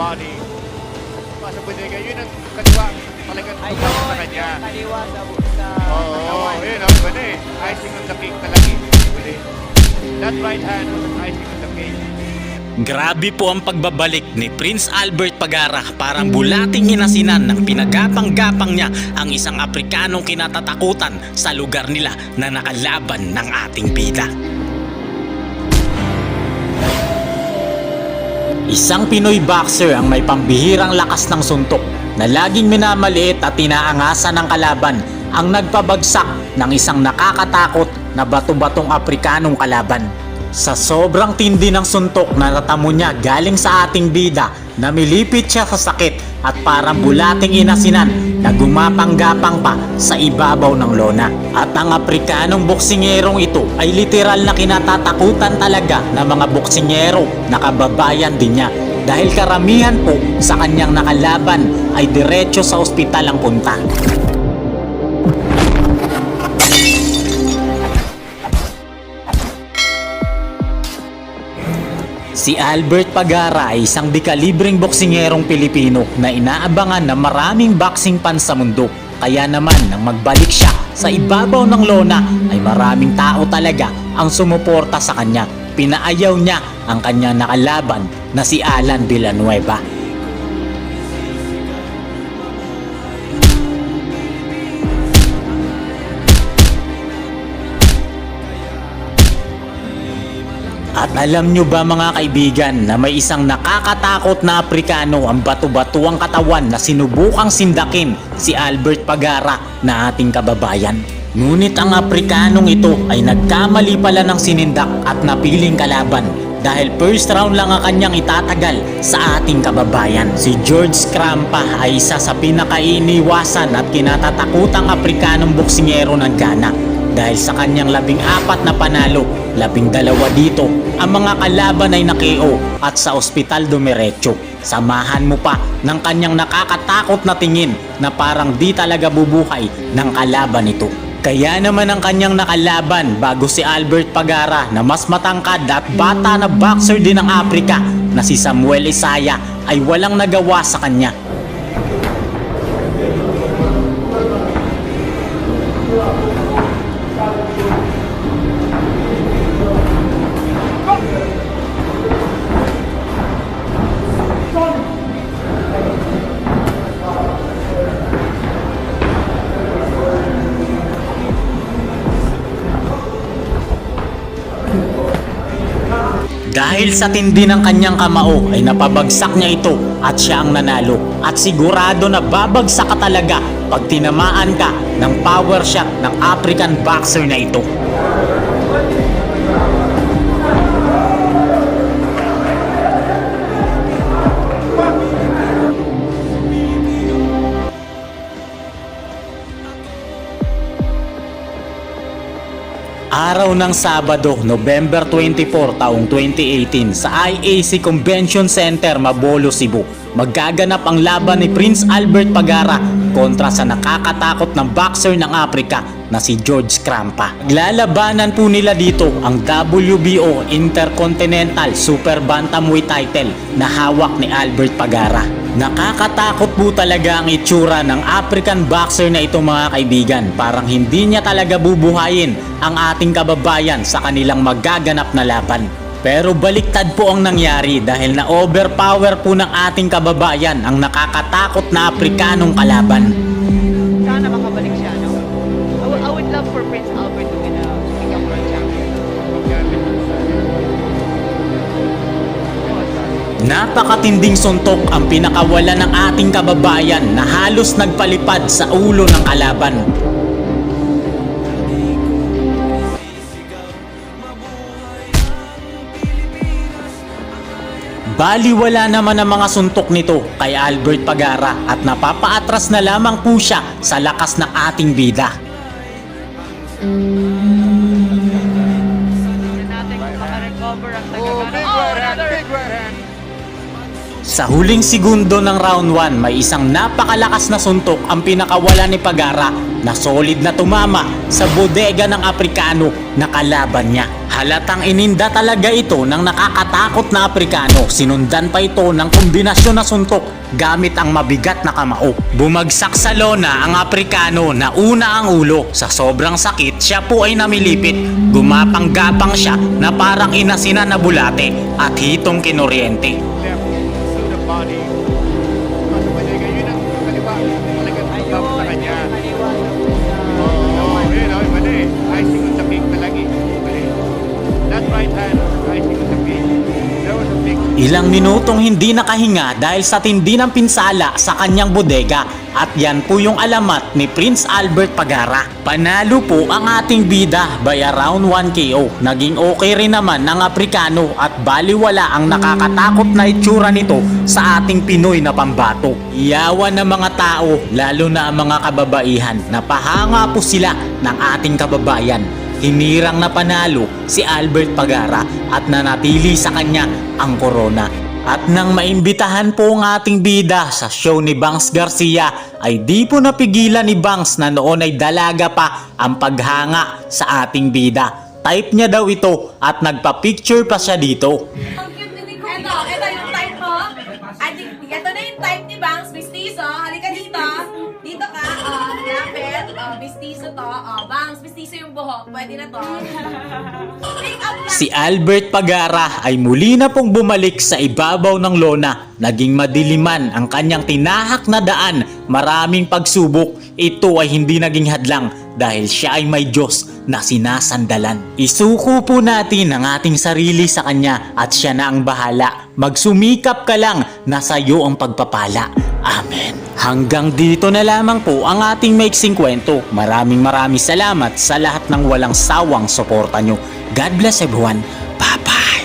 body. Pasa bodega, yun ang kaliwa. Talagang tumama sa kanya. kaliwa sa, sa Oo, katawan. yun ang ano eh. Icing on the cake talaga eh. That right hand was an icing on the cake. Grabe po ang pagbabalik ni Prince Albert Pagara parang bulating hinasinan ng pinagapang-gapang niya ang isang Aprikanong kinatatakutan sa lugar nila na nakalaban ng ating bida. Isang Pinoy boxer ang may pambihirang lakas ng suntok na laging minamaliit at inaangasan ng kalaban ang nagpabagsak ng isang nakakatakot na bato-batong Aprikanong kalaban. Sa sobrang tindi ng suntok na natamo niya galing sa ating bida, namilipit siya sa sakit at parang bulating inasinan na gumapang-gapang pa sa ibabaw ng lona. At ang Aprikanong boksingerong ito ay literal na kinatatakutan talaga ng mga boksingero na kababayan din niya. Dahil karamihan po sa kanyang nakalaban ay diretso sa ospital ang punta. Si Albert Pagara ay isang dekalibreng boksingerong Pilipino na inaabangan ng maraming boxing fans sa mundo. Kaya naman nang magbalik siya sa ibabaw ng lona ay maraming tao talaga ang sumuporta sa kanya. Pinaayaw niya ang kanyang nakalaban na si Alan Villanueva. At alam nyo ba mga kaibigan na may isang nakakatakot na Aprikano ang bato-batuang katawan na sinubukang sindakin si Albert Pagara na ating kababayan. Ngunit ang Aprikanong ito ay nagkamali pala ng sinindak at napiling kalaban dahil first round lang ang kanyang itatagal sa ating kababayan. Si George Crampa ay isa sa pinakainiwasan at kinatatakutang Aprikanong boksingero ng Ghana dahil sa kanyang labing apat na panalo, labing dalawa dito, ang mga kalaban ay nakeo at sa ospital dumiretso. Samahan mo pa ng kanyang nakakatakot na tingin na parang di talaga bubuhay ng kalaban ito. Kaya naman ang kanyang nakalaban bago si Albert Pagara na mas matangkad at bata na boxer din ng Afrika na si Samuel Isaya ay walang nagawa sa kanya Dahil sa tindi ng kanyang kamao ay napabagsak niya ito at siya ang nanalo. At sigurado na babagsak ka talaga pag tinamaan ka ng power shot ng African boxer na ito. Araw ng Sabado, November 24, taong 2018 sa IAC Convention Center, Mabolo, Cebu. Maggaganap ang laban ni Prince Albert Pagara kontra sa nakakatakot ng boxer ng Afrika na si George Crampa. Lalabanan po nila dito ang WBO Intercontinental Super Bantamweight title na hawak ni Albert Pagara. Nakakatakot po talaga ang itsura ng African boxer na ito mga kaibigan. Parang hindi niya talaga bubuhayin ang ating kababayan sa kanilang magaganap na laban. Pero baliktad po ang nangyari dahil na overpower po ng ating kababayan ang nakakatakot na Afrikanong kalaban. Napakatinding suntok ang pinakawala ng ating kababayan na halos nagpalipad sa ulo ng kalaban. Baliwala naman ang mga suntok nito kay Albert Pagara at napapaatras na lamang po siya sa lakas ng ating bida. Tignan Sa huling segundo ng round 1, may isang napakalakas na suntok ang pinakawala ni Pagara na solid na tumama sa bodega ng Aprikano na kalaban niya. Halatang ininda talaga ito ng nakakatakot na Aprikano. Sinundan pa ito ng kombinasyon na suntok gamit ang mabigat na kamao. Bumagsak sa lona ang Aprikano na una ang ulo. Sa sobrang sakit, siya po ay namilipit. Gumapang-gapang siya na parang inasina na bulate at hitong kinuryente. Ilang minutong hindi nakahinga dahil sa tindi ng pinsala sa kanyang bodega at yan po yung alamat ni Prince Albert Pagara. Panalo po ang ating bida by around 1 KO. Naging okay rin naman ng Aprikano at baliwala ang nakakatakot na itsura nito sa ating Pinoy na pambato. Iyawan ng mga tao, lalo na ang mga kababaihan, napahanga po sila ng ating kababayan Hinirang na panalo si Albert Pagara at nanatili sa kanya ang corona. At nang maimbitahan po ang ating bida sa show ni Bangs Garcia ay di po napigilan ni Bangs na noon ay dalaga pa ang paghanga sa ating bida. Type niya daw ito at nagpa-picture pa siya dito. Mistizo to. Oh, Bangs, Mistizo yung buhok. Pwede na to. Make up lang. Si Albert Pagara ay muli na pong bumalik sa ibabaw ng lona. Naging madiliman ang kanyang tinahak na daan. Maraming pagsubok. Ito ay hindi naging hadlang dahil siya ay may Diyos na sinasandalan. Isuko po natin ang ating sarili sa Kanya at siya na ang bahala. Magsumikap ka lang na sa iyo ang pagpapala. Amen. Hanggang dito na lamang po ang ating maiksing kwento. Maraming maraming salamat sa lahat ng walang sawang suporta nyo. God bless everyone. Bye-bye.